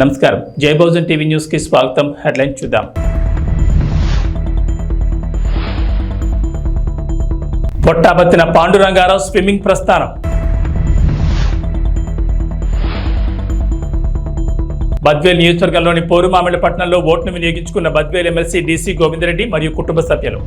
నమస్కారం. జై టీవీ న్యూస్కి స్వాగతం. హెడ్లైన్ చూద్దాం. పొట్టాబత్తిన పాండురంగారావు స్విమ్మింగ్ ప్రస్థానం. బద్వేల్ నియోజకవర్గంలోని పోరుమామిళ్ళ పట్టణంలో ఓట్ను వినియోగించుకున్న బద్వేల్ ఎమ్మెల్సీ డీసీ గోవిందరెడ్డి మరియు కుటుంబ సభ్యులు.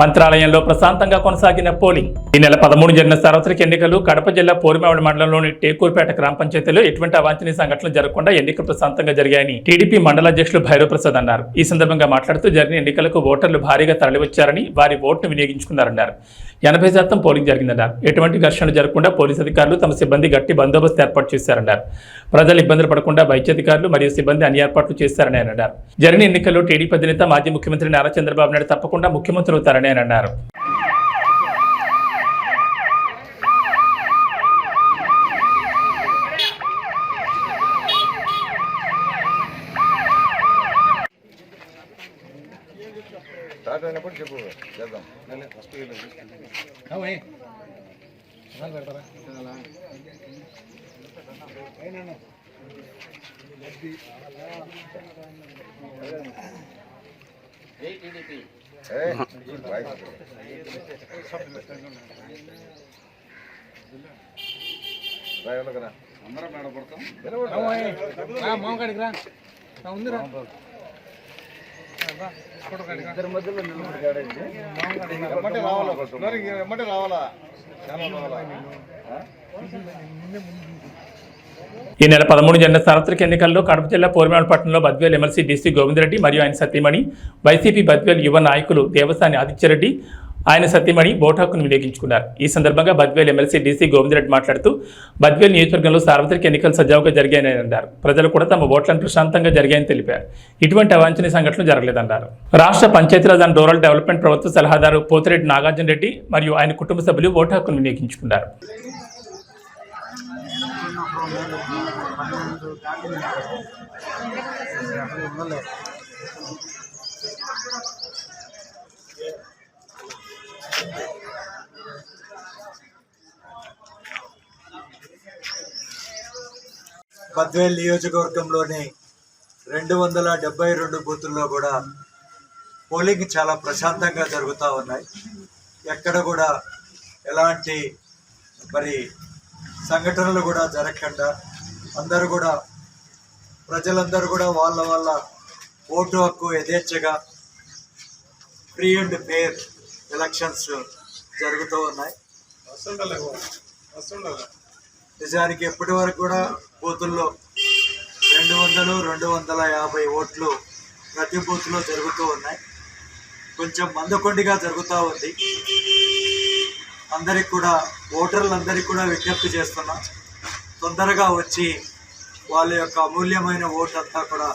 మంత్రాలయంలో ప్రశాంతంగా కొనసాగిన పోలింగ్ ఈ నెల పదమూడు జరిగిన సార్వత్రిక ఎన్నికలు కడప జిల్లా పోరుమావిడి మండలంలోని టేకూరుపేట గ్రామ పంచాయతీలో ఎటువంటి అవాంఛనీయ సంఘటనలు జరగకుండా ఎన్నికలు ప్రశాంతంగా జరిగాయని టీడీపీ మండల అధ్యక్షులు భైరవ్ ప్రసాద్ అన్నారు. ఈ సందర్భంగా మాట్లాడుతూ జరిగిన ఎన్నికలకు ఓటర్లు భారీగా తరలివచ్చారని వారి ఓటును వినియోగించుకున్నారన్నారు. ఎనభై శాతం పోలింగ్ జరిగిందన్నారు. ఎటువంటి ఘర్షణలు జరగకుండా పోలీసు అధికారులు తమ సిబ్బంది గట్టి బందోబస్తు ఏర్పాటు చేశారన్నారు. ప్రజలు ఇబ్బందులు పడకుండా వైద్య అధికారులు మరియు సిబ్బంది అన్ని ఏర్పాట్లు చేశారని అన్నారు. జరిగిన ఎన్నికల్లో టీడీపీ అధినేత మాజీ ముఖ్యమంత్రి నారా చంద్రబాబు నాయుడు తప్పకుండా ముఖ్యమంత్రి అవుతారని ఆయన అన్నారు స్టార్ట్ అయినప్పుడు చెప్పు చేద్దాం ఫస్ట్ వాయిస్. రా, ఎవరికి రా. రావాలా రావాలా చాలా రావాలా ఈ నెల పదమూడు జరిగిన సార్వత్రిక ఎన్నికల్లో కడప జిల్లా పోర్మేడ పట్టణంలో బద్వేల్ ఎమ్మెల్సీ డీసీ గోవిందరెడ్డి మరియు ఆయన సతీమణి వైసీపీ బద్వేల్ యువ నాయకులు దేవసాని ఆదిత్యరెడ్డి ఆయన సతీమణి బోటాకును వినియోగించుకున్నారు ఈ సందర్భంగా బద్వేల్ ఎమ్మెల్సీ డీసీ గోవిందరెడ్డి మాట్లాడుతూ బద్వేల్ నియోజకవర్గంలో సార్వత్రిక ఎన్నికలు సజావుగా జరిగాయని అన్నారు ప్రజలు కూడా తమ ఓట్లను ప్రశాంతంగా జరిగాయని తెలిపారు. ఇటువంటి అవాంఛనీయ సంఘటనలు జరగలేదన్నారు. రాష్ట్ర పంచాయతీరాజ్ అండ్ రూరల్ డెవలప్మెంట్ ప్రభుత్వ సలహాదారు పోతిరెడ్డి నాగార్జున రెడ్డి మరియు ఆయన కుటుంబ సభ్యులు ఓటు హక్కును వినియోగించుకున్నారు. బద్వేల్ నియోజకవర్గంలోని రెండు వందల డెబ్బై రెండు బూతుల్లో కూడా పోలింగ్ చాలా ప్రశాంతంగా జరుగుతూ ఉన్నాయి. ఎక్కడ కూడా ఎలాంటి మరి సంఘటనలు కూడా జరగకుండా అందరూ కూడా ప్రజలందరూ కూడా వాళ్ళ వాళ్ళ ఓటు హక్కు యథేచ్ఛగా ఫ్రీ అండ్ ఫేర్ ఎలక్షన్స్ జరుగుతూ ఉన్నాయి. నిజానికి ఎప్పటి వరకు కూడా బూతుల్లో రెండు వందలు రెండు వందల యాభై ఓట్లు ప్రతి బూత్లో జరుగుతూ ఉన్నాయి. కొంచెం మందకొండిగా జరుగుతూ ఉంది. అందరికి కూడా ఓటర్లందరికీ కూడా విజ్ఞప్తి చేస్తున్నాం తొందరగా వచ్చి వాళ్ళ యొక్క అమూల్యమైన ఓటు అంతా కూడా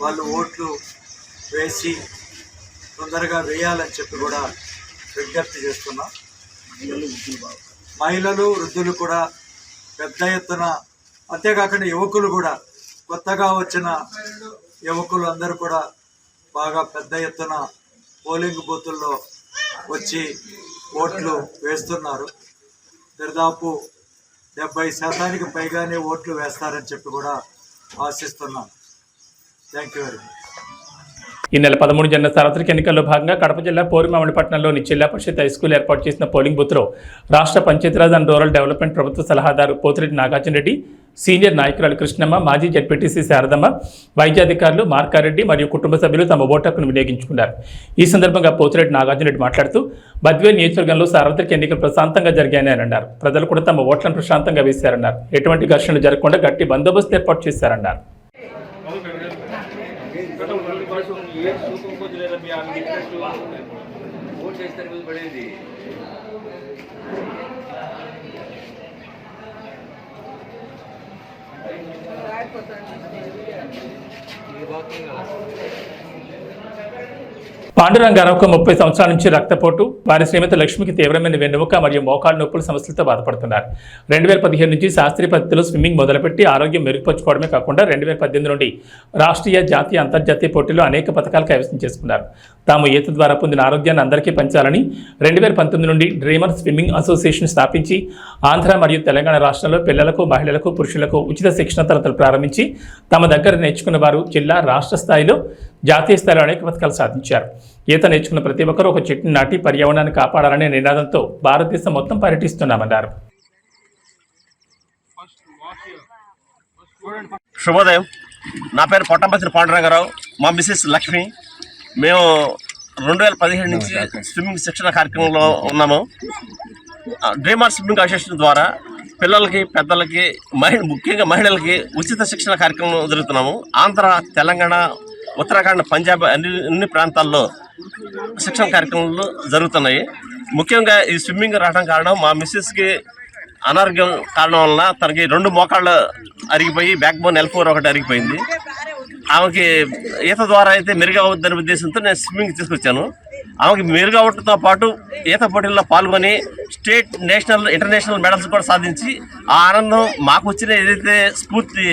వాళ్ళు ఓట్లు వేసి తొందరగా వేయాలని చెప్పి కూడా విజ్ఞప్తి చేస్తున్నాం. మహిళలు వృద్ధులు కూడా పెద్ద ఎత్తున అంతేకాకుండా యువకులు కూడా కొత్తగా వచ్చిన యువకులు అందరూ కూడా బాగా పెద్ద ఎత్తున పోలింగ్ బూతుల్లో వచ్చి ఓట్లు వేస్తున్నారు. దాదాపు డెబ్బై శాతానికి పైగానే ఓట్లు వేస్తారని చెప్పి కూడా ఆశిస్తున్నాం. థ్యాంక్ యూ వెరీ మచ్ ఈ నెల పదమూడు జరిగిన సార్వత్రిక ఎన్నికల్లో భాగంగా కడప జిల్లా పోరిమామిడిపట్నంలోని జిల్లా పరిషత్ హై స్కూల్ ఏర్పాటు చేసిన పోలింగ్ బూత్లో రాష్ట్ర పంచాయతీరాజ్ అండ్ రూరల్ డెవలప్మెంట్ ప్రభుత్వ సలహాదారు పోతిరెడ్డి నాగార్జున రెడ్డి సీనియర్ నాయకురాలు కృష్ణమ్మ మాజీ జడ్పీటీసీ శారదమ్మ వైద్యాధికారులు మార్కారెడ్డి మరియు కుటుంబ సభ్యులు తమ ఓటక్కును వినియోగించుకున్నారు. ఈ సందర్భంగా పోతిరెడ్డి నాగార్జున రెడ్డి మాట్లాడుతూ బద్వేల్ నియోజకవర్గంలో సార్వత్రిక ఎన్నికలు ప్రశాంతంగా జరిగాయని అన్నారు ప్రజలు కూడా తమ ఓట్లను ప్రశాంతంగా వేశారన్నారు. ఎటువంటి ఘర్షణలు జరగకుండా గట్టి బందోబస్తు ఏర్పాటు చేశారన్నారు. You're walking on. పాండురంగారావుకు ముప్పై సంవత్సరాల నుంచి రక్తపోటు. వారి శ్రీమతి లక్ష్మికి తీవ్రమైన వెన్నుముక మరియు మోకాలు నొప్పుల సమస్యలతో బాధపడుతున్నారు. రెండు వేల పదిహేను నుంచి శాస్త్రీయ పద్ధతిలో స్విమ్మింగ్ మొదలుపెట్టి ఆరోగ్యం మెరుగుపరచుకోవడమే కాకుండా రెండు వేల పద్దెనిమిది నుండి రాష్ట్రీయ జాతీయ అంతర్జాతీయ పోటీల్లో అనేక పథకాలు కైవసం చేసుకున్నారు. తాము ఈత ద్వారా పొందిన ఆరోగ్యాన్ని అందరికీ పంచాలని రెండు వేల పంతొమ్మిది నుండి డ్రీమర్ స్విమ్మింగ్ అసోసియేషన్ స్థాపించి ఆంధ్ర మరియు తెలంగాణ రాష్ట్రాల్లో పిల్లలకు మహిళలకు పురుషులకు ఉచిత శిక్షణ తరగతులు ప్రారంభించి తమ దగ్గర నేర్చుకున్న వారు జిల్లా రాష్ట్ర స్థాయిలో జాతీయ స్థాయిలో అనేక పథకాలు సాధించారు. ఈత నేర్చుకున్న ప్రతి ఒక్కరూ ఒక చెట్టుని నాటి పర్యావరణాన్ని కాపాడాలనే నినాదంతో భారతదేశం మొత్తం పర్యటిస్తున్నామన్నారు. శుభోదయం. నా పేరు పొట్టంపతిని పాండురంగారావు. మా మిసెస్ లక్ష్మి. మేము రెండు వేల పదిహేడు నుంచి స్విమ్మింగ్ శిక్షణ కార్యక్రమంలో ఉన్నాము. ఆ, డ్రీమర్ స్విమ్మింగ్ అసోసియేషన్ ద్వారా పిల్లలకి పెద్దలకి మహి ముఖ్యంగా మహిళలకి ఉచిత శిక్షణ కార్యక్రమం జరుగుతున్నాము. ఆంధ్ర తెలంగాణ ఉత్తరాఖండ్ పంజాబ్ అన్ని అన్ని ప్రాంతాల్లో శిక్షణ కార్యక్రమాలు జరుగుతున్నాయి. ముఖ్యంగా ఈ స్విమ్మింగ్ రావడం కారణం మా మిస్సెస్కి అనారోగ్యం కారణం వలన తనకి రెండు మోకాళ్ళు అరిగిపోయి బ్యాక్ బోన్ ఎల్ఫోర్ ఒకటి అరిగిపోయింది. ఆమెకి ఈత ద్వారా అయితే మెరుగవుద్దనే ఉద్దేశంతో నేను స్విమ్మింగ్ తీసుకొచ్చాను. ఆమెకి మెరుగవటంతో పాటు ఈత పోటీల్లో పాల్గొని స్టేట్ నేషనల్ ఇంటర్నేషనల్ మెడల్స్ కూడా సాధించి ఆ ఆనందం మాకు వచ్చిన ఏదైతే స్ఫూర్తి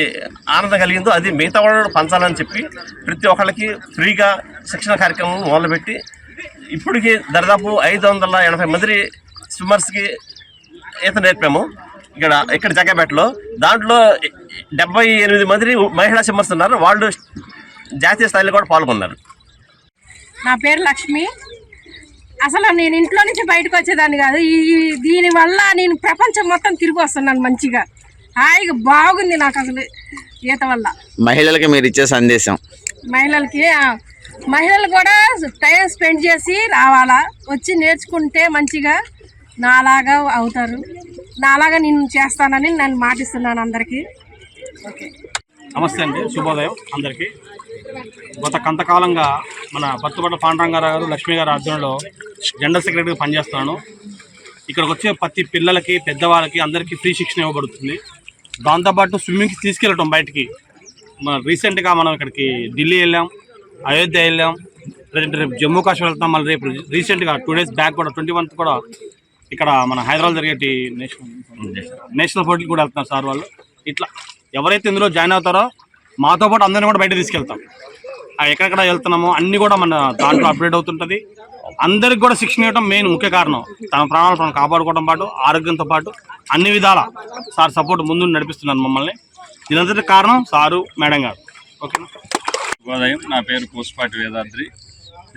ఆనందం కలిగిందో అది మిగతా వాళ్ళు పంచాలని చెప్పి ప్రతి ఒక్కళ్ళకి ఫ్రీగా శిక్షణ కార్యక్రమం మొదలుపెట్టి ఇప్పటికి దాదాపు ఐదు వందల ఎనభై మంది స్విమ్మర్స్కి ఈత నేర్పాము. ఇక్కడ ఇక్కడ జగ్గపేటలో. దాంట్లో డెబ్బై ఎనిమిది మంది మహిళా స్విమ్మర్స్ ఉన్నారు. వాళ్ళు జాతీయ స్థాయిలో కూడా పాల్గొన్నారు. నా పేరు లక్ష్మి. అసలు నేను ఇంట్లో నుంచి బయటకు వచ్చేదాన్ని కాదు. ఈ ఈ- దీని వల్ల నేను ప్రపంచం మొత్తం తిరిగి వస్తున్నాను మంచిగా. హాయిగా బాగుంది నాకు అసలు ఈత వల్ల. మహిళలకి మీరు ఇచ్చే సందేశం. మహిళలకి మహిళలు కూడా టైం స్పెండ్ చేసి రావాలా? వచ్చి నేర్చుకుంటే మంచిగా నాలాగా అవుతారు. నాలాగా నేను చేస్తానని నేను మాటిస్తున్నాను అందరికీ. ఓకే నమస్తే అండి. శుభోదయం అందరికీ. గత కొంతకాలంగా మన బత్తుపట్ల పాండరంగారావు గారు లక్ష్మీ గారి ఆధ్వర్యంలో జనరల్ సెక్రటరీగా పనిచేస్తున్నాను. ఇక్కడికి వచ్చే ప్రతి పిల్లలకి పెద్దవాళ్ళకి అందరికీ ఫ్రీ శిక్షణ ఇవ్వబడుతుంది. దాంతోపాటు స్విమ్మింగ్కి తీసుకెళ్ళటం బయటికి. మన రీసెంట్గా మనం ఇక్కడికి ఢిల్లీ వెళ్ళాం అయోధ్య వెళ్ళాం రేపు రేపు జమ్మూ కాశ్మీర్ వెళ్తాం మళ్ళీ రేపు రీసెంట్గా టూ డేస్ బ్యాక్ కూడా ట్వంటీ వన్త్ కూడా ఇక్కడ మన హైదరాబాద్ జరిగేటి నేషనల్ నేషనల్ పోటీకి కూడా వెళ్తున్నారు సార్ వాళ్ళు. ఇట్లా ఎవరైతే ఇందులో జాయిన్ అవుతారో మాతో పాటు అందరిని కూడా బయట తీసుకెళ్తాం. ఎక్కడెక్కడ వెళ్తున్నామో అన్ని కూడా మన దాంట్లో అప్డేట్ అవుతుంటుంది. అందరికి కూడా శిక్షణ ఇవ్వడం మెయిన్ ముఖ్య కారణం. తన ప్రాణాలు మనం కాపాడుకోవడం పాటు ఆరోగ్యంతో పాటు అన్ని విధాల సార్ సపోర్ట్ ముందు నడిపిస్తున్నాను మమ్మల్ని. దీనంతటి కారణం సారు మేడం గారు. ఓకేనా? శుభోదయం. నా పేరు పూసపాటి వేదాద్రి.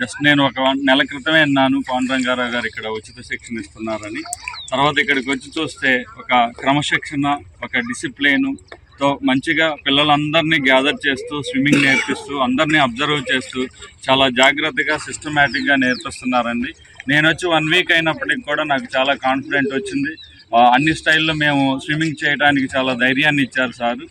జస్ట్ నేను ఒక నెల క్రితమే విన్నాను పాండురంగారావు గారు ఇక్కడ ఉచిత శిక్షణ ఇస్తున్నారని. తర్వాత ఇక్కడికి వచ్చి చూస్తే ఒక క్రమశిక్షణ ఒక డిసిప్లిన్ తో మంచిగా పిల్లలందరినీ గ్యాదర్ చేస్తూ స్విమ్మింగ్ నేర్పిస్తూ అందరినీ అబ్జర్వ్ చేస్తూ చాలా జాగ్రత్తగా సిస్టమేటిక్గా నేర్పిస్తున్నారండి. నేను వచ్చి వన్ వీక్ అయినప్పటికి కూడా నాకు చాలా కాన్ఫిడెంట్ వచ్చింది. అన్ని స్టైల్లో మేము స్విమ్మింగ్ చేయడానికి చాలా ధైర్యాన్ని ఇచ్చారు సారు.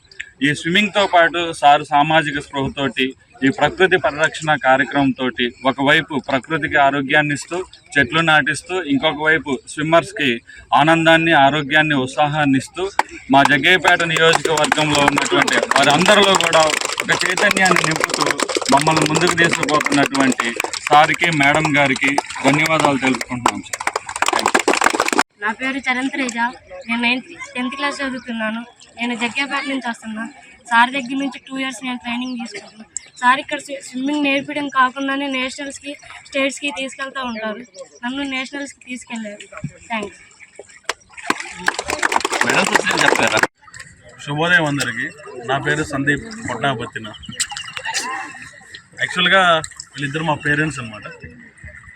ఈ స్విమ్మింగ్తో పాటు సారు సామాజిక స్పృహతోటి ఈ ప్రకృతి పరిరక్షణ కార్యక్రమంతో ఒకవైపు ప్రకృతికి ఆరోగ్యాన్ని ఇస్తూ చెట్లు నాటిస్తూ ఇంకొక వైపు స్విమ్మర్స్కి ఆనందాన్ని ఆరోగ్యాన్ని ఉత్సాహాన్ని ఇస్తూ మా జగ్గయ్యపేట నియోజకవర్గంలో ఉన్నటువంటి వారందరిలో కూడా ఒక చైతన్యాన్ని నింపుతూ మమ్మల్ని ముందుకు తీసుకుపోతున్నటువంటి సార్కి మేడం గారికి ధన్యవాదాలు తెలుపుకుంటున్నాం సార్. నా పేరు చరణ్ నేను నైన్త్ టెన్త్ క్లాస్ చదువుతున్నాను. నేను జగ్గేపేట నుంచి వస్తున్నాను సార్ దగ్గర నుంచి టూ ఇయర్స్ నేను ట్రైనింగ్ తీసుకుంటున్నాను సార్ ఇక్కడ స్వి- స్విమ్మింగ్ నేర్పించడం కాకుండానే నేషనల్స్కి స్టేట్స్కి తీసుకెళ్తూ ఉంటారు. నన్ను నేషనల్స్కి తీసుకెళ్ళారు థ్యాంక్స్ మేడం చెప్పారా? శుభోదయం అందరికీ నా పేరు సందీప్ పొట్టాపత్తిన యాక్చువల్గా వీళ్ళిద్దరు మా పేరెంట్స్ అనమాట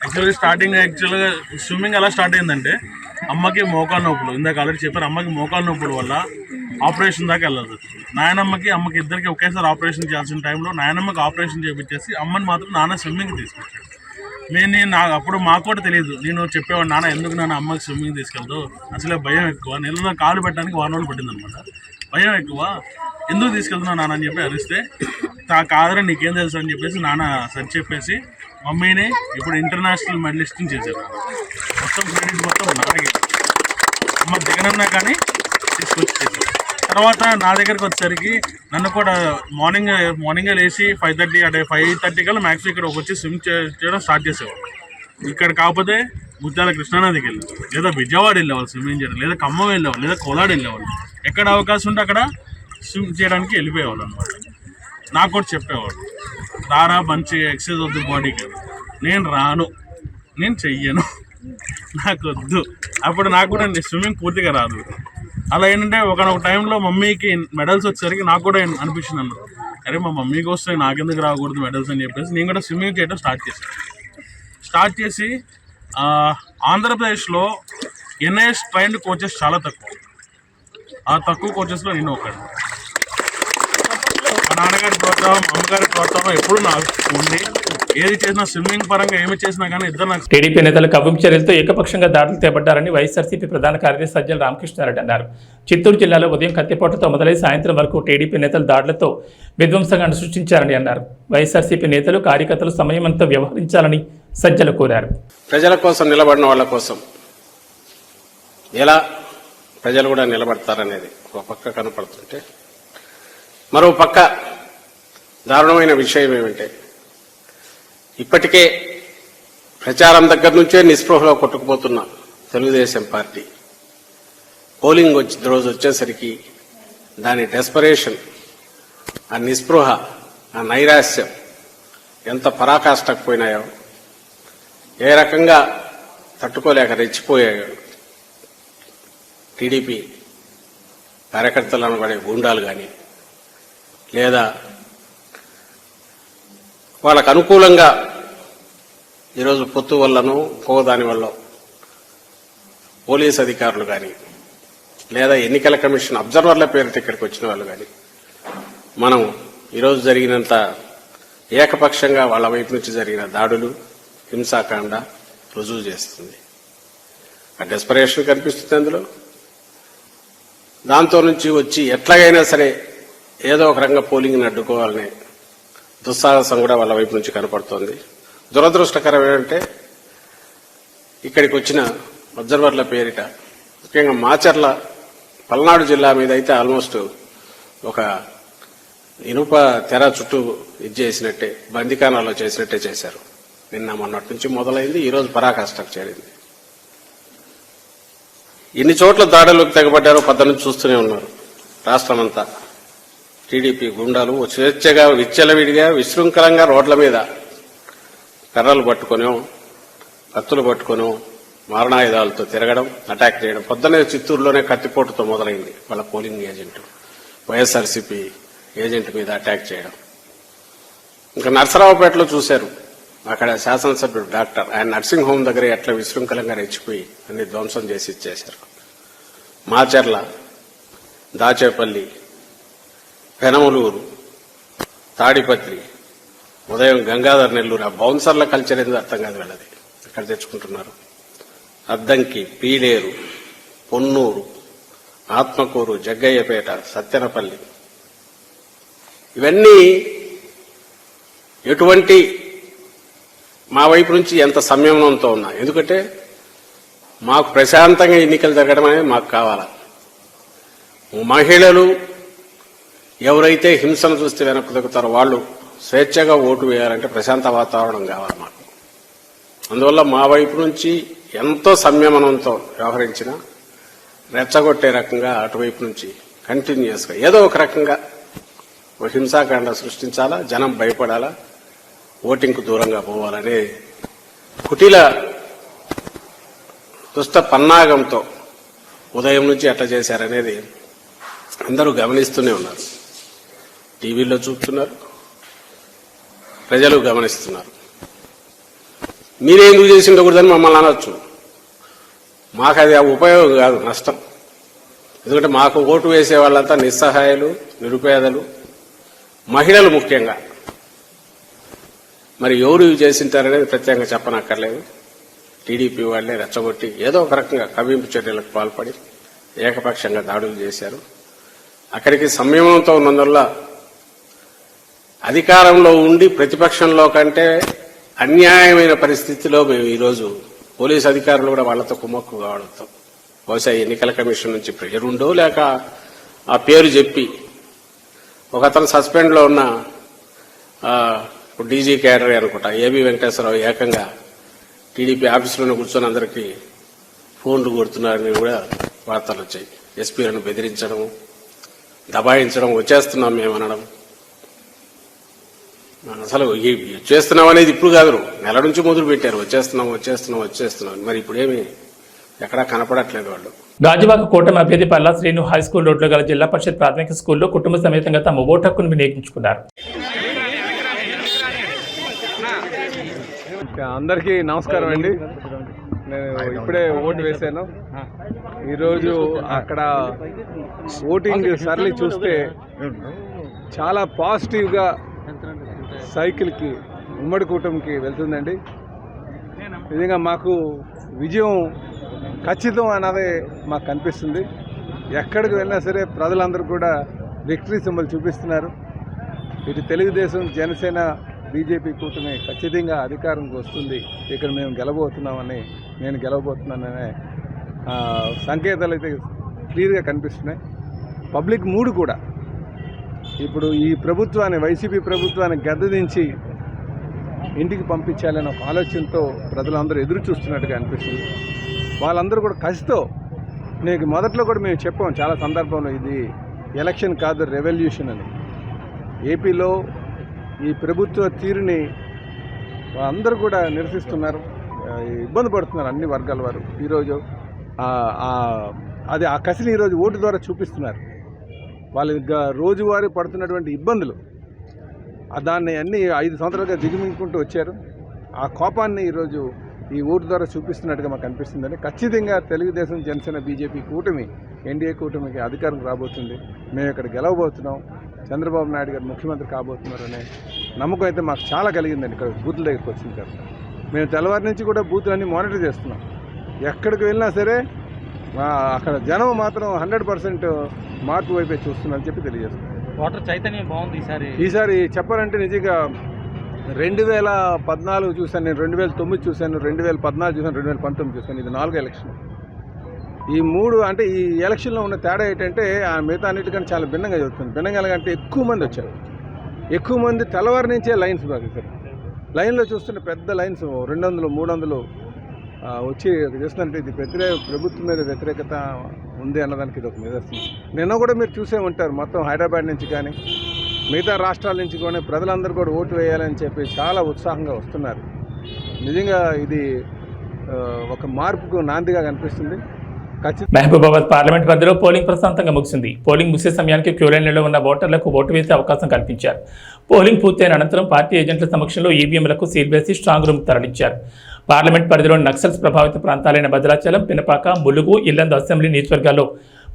యాక్చువల్గా స్టార్టింగ్ యాక్చువల్గా స్విమ్మింగ్ ఎలా స్టార్ట్ అయిందంటే అమ్మకి మోకాలు నొప్పులు. ఇందాక ఆల్రెడీ చెప్పారు అమ్మకి మోకాలు నొప్పుల వల్ల ఆపరేషన్ దాకా వెళ్ళదు. నాయనమ్మకి అమ్మకి ఇద్దరికి ఒకేసారి ఆపరేషన్ చేయాల్సిన టైంలో నాయనమ్మకి ఆపరేషన్ చేయించేసి అమ్మని మాత్రం నాన్న స్విమ్మింగ్ తీసుకొచ్చాడు. నేను నేను నాకు అప్పుడు మాకు కూడా తెలియదు. నేను చెప్పేవాడు నాన్న ఎందుకు నాన్న అమ్మకి స్విమ్మింగ్ తీసుకెళ్తావు? అసలే భయం ఎక్కువ. నీళ్ళలో కాలు పెట్టడానికి వారం రోజులు పట్టిందనమాట భయం ఎక్కువ. ఎందుకు తీసుకెళ్తున్నావు నాన్న? అని చెప్పి అరిస్తే తా కాదరా నీకేం తెలుసు? అని చెప్పేసి నాన్న సరి చెప్పేసి మమ్మీని ఇప్పుడు ఇంటర్నేషనల్ మెడలిస్ట్ని చేశారు. మొత్తం క్రెడిట్ మొత్తం నాన్నకి అమ్మ దిగనన్నా కానీ తీసుకొచ్చి తర్వాత నా దగ్గరికి వచ్చేసరికి నన్ను కూడా మార్నింగ్ మార్నింగ్ లేచి ఫైవ్ థర్టీ అంటే ఫైవ్ థర్టీ కల్లా మ్యాక్సిమం ఇక్కడ వచ్చి స్విమ్ చేయడం స్టార్ట్ చేసేవాడు. ఇక్కడ కాకపోతే ముత్యాల కృష్ణానదికి వెళ్ళాం లేదా విజయవాడ వెళ్ళేవాళ్ళు స్విమ్మింగ్ చేయడం లేదా ఖమ్మం వెళ్ళేవాళ్ళు లేదా కోలాడు వెళ్ళేవాళ్ళు. ఎక్కడ అవకాశం ఉంటే అక్కడ స్విమ్ చేయడానికి వెళ్ళిపోయేవాళ్ళు అనమాట నాకు కూడా చెప్పేవాడు రారా మంచి ఎక్సర్సైజ్ అవుతుంది బాడీకి నేను రాను. నేను చెయ్యను. నాకు వద్దు అప్పుడు నాకు కూడా స్విమ్మింగ్ పూర్తిగా రాదు. అలా ఏంటంటే ఒకనొక టైంలో మమ్మీకి మెడల్స్ వచ్చేసరికి నాకు కూడా అనిపించింది అన్న అరే మా మమ్మీకి వస్తే నాకెందుకు రాకూడదు మెడల్స్ అని చెప్పేసి నేను కూడా స్విమ్మింగ్ చేయడం స్టార్ట్ చేశాను స్టార్ట్ చేసి ఆంధ్రప్రదేశ్లో ఎన్ఐఎస్ ట్రైన్డ్ కోచెస్ చాలా తక్కువ. ఆ తక్కువ కోచెస్లో నేను ఒకటి మా నాన్నగారి ప్రోత్సాహం అమ్మగారి ప్రోత్సాహం ఎప్పుడు నాకు ఉంది ఏది చేసినా స్విమ్మింగ్ పరంగా ఏమి చేసినా కానీ ఇద్దరు నాకు టీడీపీ నేతలు కవ్వింపు చర్యలతో ఏకపక్షంగా దాడులు చేపట్టారని వైఎస్ఆర్సీపీ ప్రధాన కార్యదర్శి సజ్జల రామకృష్ణారెడ్డి అన్నారు. చిత్తూరు జిల్లాలో ఉదయం కత్తిపోటుతో మొదలై సాయంత్రం వరకు టీడీపీ నేతలు దాడులతో విధ్వంసంగా సృష్టించారని అన్నారు. వైఎస్ఆర్సీపీ నేతలు కార్యకర్తలు సమయమంతా వ్యవహరించాలని సజ్జల కోరారు. ప్రజల కోసం నిలబడిన వాళ్ళ కోసం ఎలా ప్రజలు కూడా నిలబడతారనేది ఒక పక్క కనపడుతుంటే మరో పక్క దారుణమైన విషయం ఏమంటే ఇప్పటికే ప్రచారం దగ్గర నుంచే నిస్పృహలో కొట్టుకుపోతున్న తెలుగుదేశం పార్టీ. పోలింగ్ వచ్చి రోజు వచ్చేసరికి దాని డెస్పరేషన్ ఆ నిస్పృహ ఆ నైరాస్యం ఎంత పరాకాష్టకు పోయినాయో ఏ రకంగా తట్టుకోలేక రెచ్చిపోయాయో టీడీపీ కార్యకర్తలను పడే గూండాలు కానీ లేదా వాళ్ళకు అనుకూలంగా ఈరోజు పొత్తు వల్లను ఇంకో దాని వల్ల పోలీస్ అధికారులు కానీ లేదా ఎన్నికల కమిషన్ అబ్జర్వర్ల పేరిట ఇక్కడికి వచ్చిన వాళ్ళు కానీ మనం ఈరోజు జరిగినంత ఏకపక్షంగా వాళ్ళ వైపు నుంచి జరిగిన దాడులు హింసాకాండ రుజువు చేస్తుంది. ఆ డెస్పరేషన్ కనిపిస్తుంది అందులో. దాంతో నుంచి వచ్చి ఎట్లాగైనా సరే ఏదో ఒక రంగ పోలింగ్ని అడ్డుకోవాలనే దుస్సాహసం కూడా వాళ్ళ వైపు నుంచి కనపడుతోంది. దురదృష్టకరం ఏంటంటే ఇక్కడికి వచ్చిన అబ్జర్వర్ల పేరిట ముఖ్యంగా మాచర్ల పల్నాడు జిల్లా మీద అయితే ఆల్మోస్ట్ ఒక ఇనుప తెర చుట్టూ ఇది చేసినట్టే బందికానాలో చేసినట్టే చేశారు. నిన్న మొన్నటి నుంచి మొదలైంది ఈరోజు పరాకాష్ఠకు చేరింది. ఎన్ని చోట్ల దాడులకు తెగబడ్డారో పద్ధతి నుంచి చూస్తూనే ఉన్నారు రాష్ట్రమంతా. టీడీపీ గుండాలు స్వేచ్ఛగా విచ్చలవిడిగా విశృంఖలంగా రోడ్ల మీద కర్రలు పట్టుకొని కత్తులు పట్టుకొనో మారణాయుధాలతో తిరగడం అటాక్ చేయడం. పొద్దునే చిత్తూరులోనే కత్తిపోటుతో మొదలైంది వాళ్ళ పోలింగ్ ఏజెంట్. వైఎస్ఆర్సీపీ ఏజెంట్ మీద అటాక్ చేయడం. ఇంకా నర్సరావుపేటలో చూశారు. అక్కడ శాసనసభ్యుడు డాక్టర్. ఆయన నర్సింగ్ హోమ్ దగ్గర ఎట్లా విశృంఖలంగా రెచ్చిపోయి అన్ని ధ్వంసం చేసి ఇచ్చేశారు. మాచర్ల దాచేపల్లి పెనమలూరు తాడిపత్రి ఉదయం గంగాధర్ నెల్లూరు. ఆ బౌన్సర్ల కల్చర్ ఏందో అర్థం కాదు వెళ్ళది. ఇక్కడ తెచ్చుకుంటున్నారు? అద్దంకి పీలేరు పొన్నూరు ఆత్మకూరు జగ్గయ్యపేట సత్యనపల్లి. ఇవన్నీ ఎటువంటి మా వైపు నుంచి ఎంత సంయమనంతో ఉన్నా. ఎందుకంటే మాకు ప్రశాంతంగా ఎన్నికలు జరగడం అనేది మాకు కావాలా. మహిళలు ఎవరైతే హింసను చూస్తే వెనక్కు తగ్గుతారో వాళ్ళు స్వేచ్ఛగా ఓటు వేయాలంటే ప్రశాంత వాతావరణం కావాలి మాకు. అందువల్ల మా వైపు నుంచి ఎంతో సంయమనంతో వ్యవహరించిన రెచ్చగొట్టే రకంగా అటువైపు నుంచి కంటిన్యూస్గా ఏదో ఒక రకంగా ఒక హింసాకాండ సృష్టించాలా జనం భయపడాలా ఓటింగ్కు దూరంగా పోవాలనే కుటిల దుష్ట పన్నాగంతో ఉదయం నుంచి ఎట్లా చేశారనేది అందరూ గమనిస్తూనే ఉన్నారు. టీవీలో చూపుతున్నారు. ప్రజలు గమనిస్తున్నారు. మీరే ఎందుకు చేసి ఉండకూడదని మమ్మల్ని అనొచ్చు. మాకు అది ఆ ఉపయోగం కాదు నష్టం. ఎందుకంటే మాకు ఓటు వేసే వాళ్ళంతా నిస్సహాయాలు నిరుపేదలు మహిళలు ముఖ్యంగా. మరి ఎవరు ఇవి చేసింటారనేది ప్రత్యేకంగా చెప్పనక్కర్లేదు. టీడీపీ వాళ్ళే రెచ్చగొట్టి ఏదో ఒక రకంగా కవింపు చర్యలకు పాల్పడి ఏకపక్షంగా దాడులు చేశారు. అక్కడికి సంయమనంతో ఉన్నందువల్ల అధికారంలో ఉండి ప్రతిపక్షంలో కంటే అన్యాయమైన పరిస్థితిలో మేము ఈరోజు పోలీస్ అధికారులు కూడా వాళ్ళతో కుమ్మక్కు కావడంతో బహుశా ఎన్నికల కమిషన్ నుంచి ప్రెషర్ ఉండో లేక ఆ పేరు చెప్పి ఒక అతను సస్పెండ్లో ఉన్న డీజీ క్యాడర్ అనుకుంటా ఏబి వెంకటేశ్వరరావు ఏకంగా టీడీపీ ఆఫీసులోనే కూర్చొని అందరికీ ఫోన్లు కొడుతున్నారని కూడా వార్తలు వచ్చాయి. ఎస్పీలను బెదిరించడం దబాయించడం వచ్చేస్తున్నాం మేమనడం అసలు ఈ వచ్చేస్తున్నాం అనేది ఇప్పుడు కాదు. నెల నుంచి మొదలు పెట్టారు. వచ్చేస్తున్నాం వచ్చేస్తున్నాం వచ్చేస్తున్నాం మరి ఇప్పుడేమి ఎక్కడా కనపడట్లేదు వాళ్ళు. గాజువాక కూటమి అభ్యర్థి పల్లా శ్రీను హై స్కూల్ రోడ్లో గల జిల్లా పరిషత్ ప్రాథమిక స్కూల్లో కుటుంబ సమేతంగా తమ ఓటు హక్కును వినియోగించుకున్నారు అందరికీ నమస్కారం అండి. నేను ఇప్పుడే ఓటు వేశాను. ఈరోజు అక్కడ ఓటింగ్ సరళి చూస్తే చాలా పాజిటివ్గా సైకిల్కి ఉమ్మడి కూటమికి వెళ్తుందండి. నిజంగా మాకు విజయం ఖచ్చితం అన్నదే మాకు కనిపిస్తుంది. ఎక్కడికి వెళ్ళినా సరే ప్రజలందరూ కూడా విక్టరీ సింబల్ చూపిస్తున్నారు. ఇటు తెలుగుదేశం జనసేన బీజేపీ కూటమి ఖచ్చితంగా అధికారంకి వస్తుంది. ఇక్కడ మేము గెలబోతున్నామని నేను గెలవబోతున్నాననే సంకేతాలు అయితే క్లియర్గా కనిపిస్తున్నాయి. పబ్లిక్ మూడు కూడా ఇప్పుడు ఈ ప్రభుత్వాన్ని వైసీపీ ప్రభుత్వాన్ని గద్దదించి ఇంటికి పంపించాలనే ఒక ఆలోచనతో ప్రజలందరూ ఎదురు చూస్తున్నట్టుగా అనిపిస్తుంది. వాళ్ళందరూ కూడా కసితో నీకు మొదట్లో కూడా మేము చెప్పాం చాలా సందర్భంలో ఇది ఎలక్షన్ కాదు రెవల్యూషన్ అని. ఏపీలో ఈ ప్రభుత్వ తీరుని అందరూ కూడా నిరసిస్తున్నారు. ఇబ్బంది పడుతున్నారు అన్ని వర్గాల వారు. ఈరోజు అది ఆ కసిని ఈరోజు ఓటు ద్వారా చూపిస్తున్నారు. వాళ్ళ రోజువారీ పడుతున్నటువంటి ఇబ్బందులు దాన్ని అన్ని ఐదు సంవత్సరాలుగా దిగుమింగుకుంటూ వచ్చారు. ఆ కోపాన్ని ఈరోజు ఈ ఊరు ద్వారా చూపిస్తున్నట్టుగా మాకు అనిపిస్తుందని ఖచ్చితంగా తెలుగుదేశం జనసేన బీజేపీ కూటమి ఎన్డీఏ కూటమికి అధికారం రాబోతుంది. మేము ఇక్కడ గెలవబోతున్నాం. చంద్రబాబు నాయుడు గారు ముఖ్యమంత్రి కాబోతున్నారనే నమ్మకం అయితే మాకు చాలా కలిగిందండి ఇక్కడ బూతుల దగ్గరికి వచ్చిన తర్వాత. మేము తెల్లవారి నుంచి కూడా బూతులన్నీ మానిటర్ చేస్తున్నాం. ఎక్కడికి వెళ్ళినా సరే అక్కడ జనం మాత్రం హండ్రెడ్ పర్సెంట్ మార్పు వైపే చూస్తున్నారని చెప్పి తెలియజేస్తున్నాం ఓటర్ చైతన్యం బాగుంది ఈసారి. ఈసారి చెప్పాలంటే నిజంగా రెండు వేల పద్నాలుగు చూశాను నేను రెండు వేల తొమ్మిది చూశాను రెండు వేల పద్నాలుగు చూశాను రెండు వేల పంతొమ్మిది చూశాను. ఇది నాలుగు ఎలక్షన్. ఈ మూడు అంటే ఈ ఎలక్షన్లో ఉన్న తేడా ఏంటంటే ఆ మిగతా అన్నిటికంటే చాలా భిన్నంగా చదువుతుంది భిన్నంగా ఎలాగంటే ఎక్కువ మంది వచ్చారు. ఎక్కువ మంది తెల్లవారి నుంచే లైన్స్ బాగా లైన్లో చూస్తుంటే పెద్ద లైన్స్ రెండు వందలు మూడు వందలు వచ్చి చేస్తుందంటే ఇది వ్యతిరేక ప్రభుత్వం మీద వ్యతిరేకత ఉంది అన్నదానికి ఇది ఒక నిదర్శనం. నిన్న కూడా మీరు చూసే ఉంటారు మొత్తం హైదరాబాద్ నుంచి కానీ మిగతా రాష్ట్రాల నుంచి కూడా ప్రజలందరూ కూడా ఓటు వేయాలని చెప్పి చాలా ఉత్సాహంగా వస్తున్నారు. నిజంగా ఇది ఒక మార్పుకు నాందిగా కనిపిస్తుంది. ఖచ్చితంగా మహబూబాబాద్ పార్లమెంట్ పరిధిలో పోలింగ్ ప్రశాంతంగా ముగిసింది. పోలింగ్ ముగిసే సమయానికి క్యూలైన్లలో ఉన్న ఓటర్లకు ఓటు వేసే అవకాశం కల్పించారు. పోలింగ్ పూర్తయిన అనంతరం పార్టీ ఏజెంట్ల సమక్షంలో ఈవీఎంలకు సీల్ వేసి స్ట్రాంగ్ రూమ్ తరలించారు. పార్లమెంట్ పరిధిలోని నక్సల్స్ ప్రభావిత ప్రాంతాలైన భద్రాచలం పినపాక ములుగు ఇల్లందు అసెంబ్లీ నియోజకవర్గాల్లో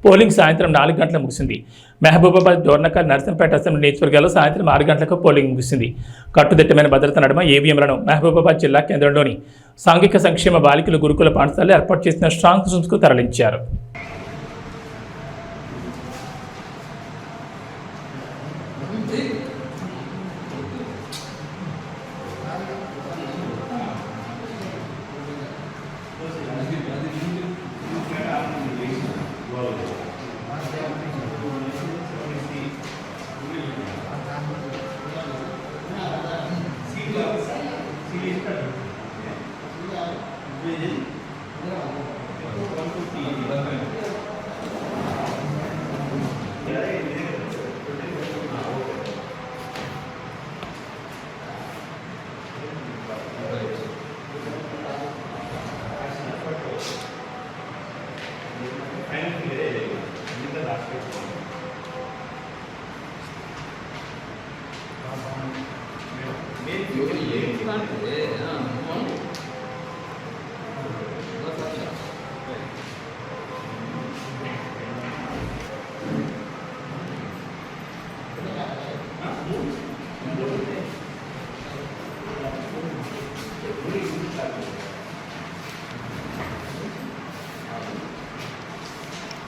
పోలింగ్ సాయంత్రం నాలుగు గంటల ముగిసింది. మహబూబాబాద్ డోర్నకల్ నర్సంపేట అసెంబ్లీ నియోజకవర్గాల్లో సాయంత్రం ఆరు గంటలకు పోలింగ్ ముగిసింది. కట్టుదిట్టమైన భద్రత నడుమ ఈవీఎంలను మహబూబాబాద్ జిల్లా కేంద్రంలోని సాంఘిక సంక్షేమ బాలికల గురుకుల పాఠశాలలో ఏర్పాటు చేసిన స్ట్రాంగ్ రూమ్స్కు తరలించారు. ఇది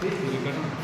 Yeah.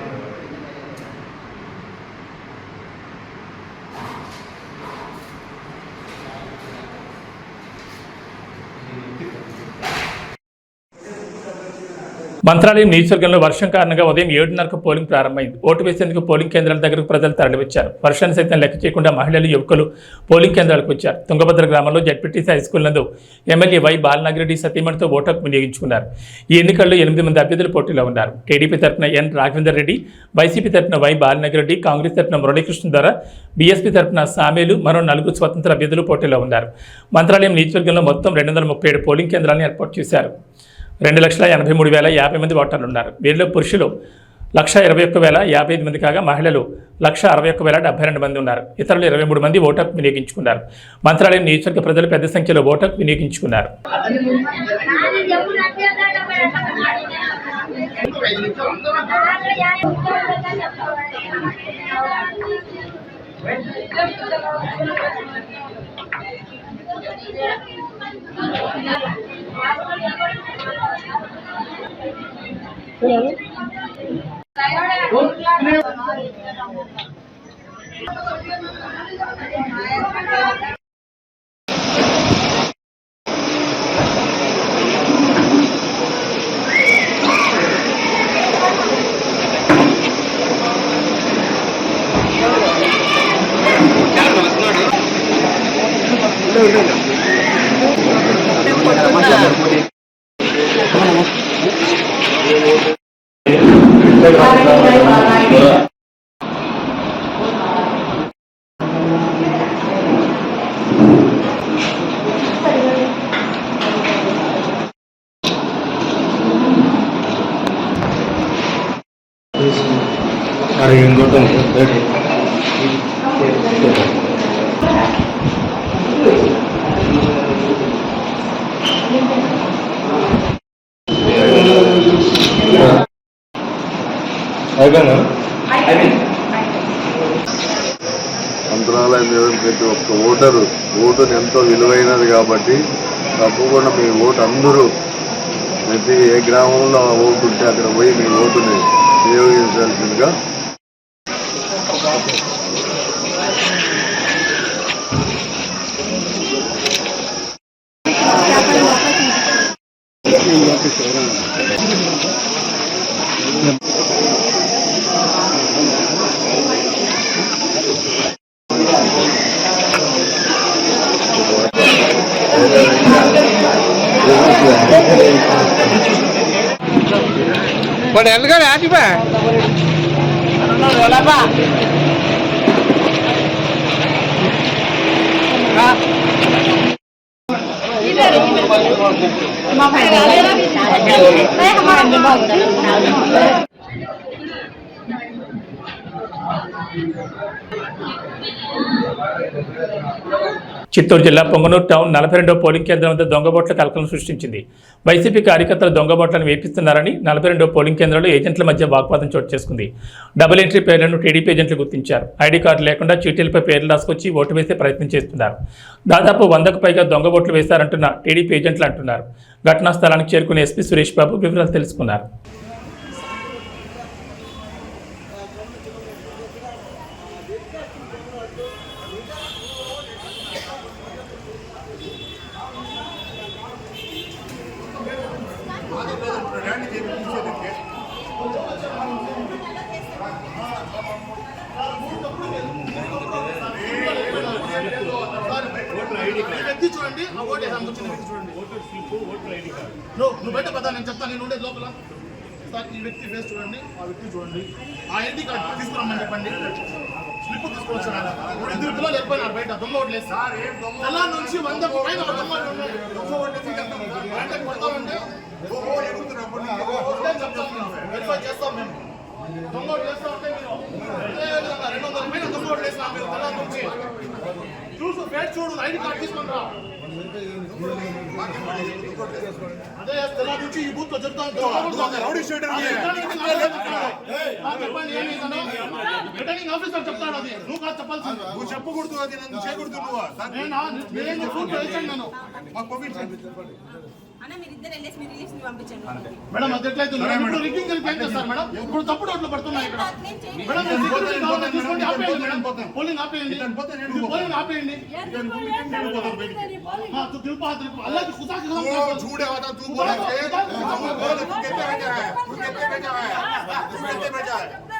మంత్రాలయం నియోజకవర్గంలో వర్షం కారణంగా ఉదయం ఏడున్నరకు పోలింగ్ ప్రారంభమైంది. ఓటు వేసేందుకు పోలింగ్ కేంద్రాల దగ్గరకు ప్రజలు తరలివచ్చారు. వర్షాన్ని సైతం లెక్క చేయకుండా మహిళలు యువకులు పోలింగ్ కేంద్రాలకు వచ్చారు. తుంగభద్ర గ్రామంలో జడ్పీటీసీ హైస్కూల్ నందు ఎమ్మెల్యే వై బాలనాగిరెడ్డి సతీమణితో ఓటు వినియోగించుకున్నారు. ఈ ఎన్నికల్లో ఎనిమిది మంది అభ్యర్థులు పోటీలో ఉన్నారు. టీడీపీ తరఫున ఎన్ రాఘవేందర్ రెడ్డి వైసీపీ తరఫున వై బాలనాగిరెడ్డి కాంగ్రెస్ తరఫున మురళీకృష్ణ ద్వారా బీఎస్పీ తరఫున సామేలు మరో నలుగురు స్వతంత్ర అభ్యర్థులు పోటీలో ఉన్నారు. మంత్రాలయం నియోజకవర్గంలో మొత్తం రెండు వందల ముప్పై ఏడు పోలింగ్ కేంద్రాలను ఏర్పాటు చేశారు. రెండు లక్షల ఎనభై మూడు వేల యాభై మంది ఓటర్లు ఉన్నారు. వీరిలో పురుషులు లక్ష ఇరవై ఒక్క వేల యాభై ఐదు మంది కాగా మహిళలు లక్ష అరవై ఒక్క వేల డెబ్బై రెండు మంది ఉన్నారు. ఇతరులు ఇరవై మూడు మంది ఓటు హక్కు వినియోగించుకున్నారు. మంత్రాలయం నియోజకవర్గ ప్రజలు పెద్ద సంఖ్యలో ఓటు హక్కు వినియోగించుకున్నారు no, no, no. Amén. Mantralayam ప్రతి ఒక్క ఓటరు ఓటుని ఎంతో విలువైనది కాబట్టి తప్పకుండా మీ ఓటు అందరూ ప్రతి ఏ గ్రామంలో ఆ ఓటు ఉంటే అక్కడ పోయి మీ ఓటుని వినియోగించాల్సిందిగా มาแผ่นดินได้ทำงาน చిత్తూరు జిల్లా పొంగనూరు టౌన్ నలభై రెండో పోలింగ్ కేంద్రం వద్ద దొంగబోట్ల కలకలం సృష్టించింది. వైసీపీ కార్యకర్తలు దొంగబోట్లను వేపిస్తున్నారని నలభై రెండో పోలింగ్ కేంద్రంలో ఏజెంట్ల మధ్య వాగ్వాదం చోటు చేసుకుంది. డబుల్ ఎంట్రీ పేర్లను టీడీపీ ఏజెంట్లు గుర్తించారు. ఐడి కార్డు లేకుండా చీటీలపై పేర్లు రాసుకొచ్చి ఓటు వేసే ప్రయత్నం చేస్తున్నారు. దాదాపు వందకు పైగా దొంగబోట్లు వేశారంటున్న టీడీపీ ఏజెంట్లు అంటున్నారు. ఘటనా స్థలానికి చేరుకున్న ఎస్పీ సురేష్ బాబు వివరాలు తెలుసుకున్నారు. చూడండి ఆ ఓటు వేసాను కూర్చొని వ్యక్తి చూడండి నువ్వు నువ్వు బయట పదా నేను చెప్తాను నేను ఉండేది లోపల. సార్ ఈ వ్యక్తి ఫేస్ చూడండి. ఆ వ్యక్తి చూడండి. ఆ ఐడి కార్డు తీసుకురమ్మని చెప్పండి. స్లిప్. ఇప్పుడు ఇద్దరు పిల్లలు బయట దొంగ ఓట్లు వేసి. తెల్లారి నుంచి వంద పైన దొంగ కొడతామంటే. వెరిఫై చేస్తాం మేము. దొంగ ఓట్లు వేస్తా ఉంటే మీరు అదే విధంగా రెండు వందల పైన దొంగ ఓట్లు వేసినాం మీరు తెల్లారి నుంచి. చూసు పేరు చూడు ఐడి కార్డు తీసుకొని రా. అదే తెల్లారి నుంచి ఈ బూత్లో చెప్తా రిటర్నింగ్ ఆఫీసర్ చెప్తాడు అది నువ్వు కాదు చెప్పాల్సింది నువ్వు చెప్పకూడదు అది నన్ను చేయకూడదు నువ్వు నేనా నేను బూత్లో వేసాను నేను మాకు పంపించండి మేడం అది ఎట్లయితే మేడం ఇప్పుడు రిగ్గింగ్ కలిపి ఏం చేస్తారు మేడం ఇప్పుడు తప్పుడు ఓట్లు పడుతున్నాయి ఇక్కడ మేడం మీరు security కావాలని తీసుకోండి ఆపేయండి మేడం పోలింగ్ ఆపేయండి ఇది పోలింగ్ ఆపేయండి हाँ तो दिल बात अल्लाह की खुदा की कसम वो झूठ है वादा तू बोला है तू कहते बैठा है तू कहते बैठा है तू कहते बैठा है खुदा की कसम से कहता है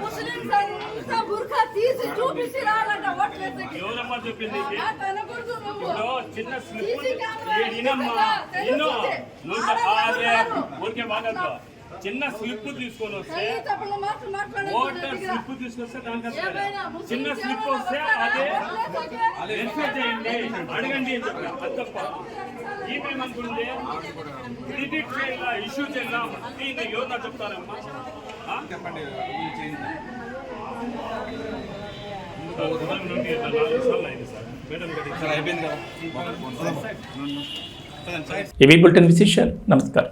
ముస్లింస్ అంతా బుర్ఖా తీసి చూపించి వేసేకి. ఎవరమ్మా చెప్పింది చిన్న. ఊరికే బాగద్దు చిన్న స్లిప్ తీసుకొని వస్తే ఓటర్. స్లిప్ తీసుకొస్తే దానికి చిన్న స్లిప్ వస్తే? అదే? వెరిఫై చేయండి అడగండి అని చెప్పిన అది తప్ప ఈమెమనుకుంది క్రెడిట్ చేయాలా ఇష్యూ చేయాలా దీన్ని చెప్తారమ్మా? చెప్పండి ఇవి బులెటిన్ విశేషాలు. నమస్కారం.